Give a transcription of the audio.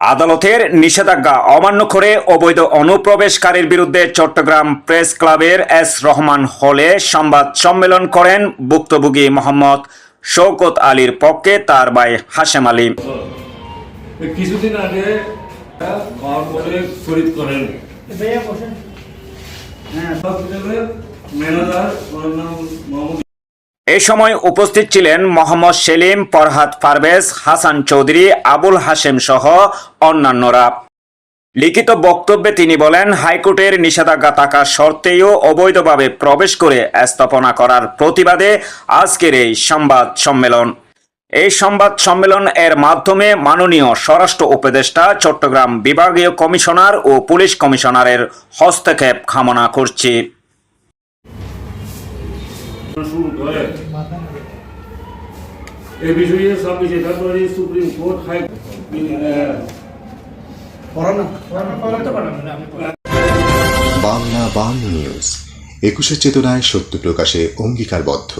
আদালতের নিষেধাজ্ঞা অমান্য করে অবৈধ অনুপ্রবেশকারীর বিরুদ্ধে চট্টগ্রাম প্রেস ক্লাবের এস রহমান হলে সংবাদ সম্মেলন করেন ভুক্তভোগী মোহাম্মদ শওকত আলীর পক্ষে তার ভাই হাশেম আলী। কিছুদিন আগে করেন। হ্যাঁ ম্যানেজার নাম এ সময় উপস্থিত ছিলেন মোহাম্মদ সেলিম, ফরহাদ পারভেজ, হাসান চৌধুরী, আবুল হাশেম সহ অন্যান্যরা। লিখিত বক্তব্যে তিনি বলেন, হাইকোর্টের নিষেধাজ্ঞা থাকা সত্ত্বেও অবৈধভাবে প্রবেশ করে স্থাপনা করার প্রতিবাদে আজকের এই সংবাদ সম্মেলন। এই সংবাদ সম্মেলন এর মাধ্যমে মাননীয় স্বরাষ্ট্র উপদেষ্টা, চট্টগ্রাম বিভাগীয় কমিশনার ও পুলিশ কমিশনারের হস্তক্ষেপ কামনা করছি। শুরু করে এ বিষয়ে ছাব্বিশে ফেব্রুয়ারি সুপ্রিম কোর্ট হাই বাংলা বাংলা নিউজ, একুশে চেতনায় সত্য প্রকাশে অঙ্গীকারবদ্ধ।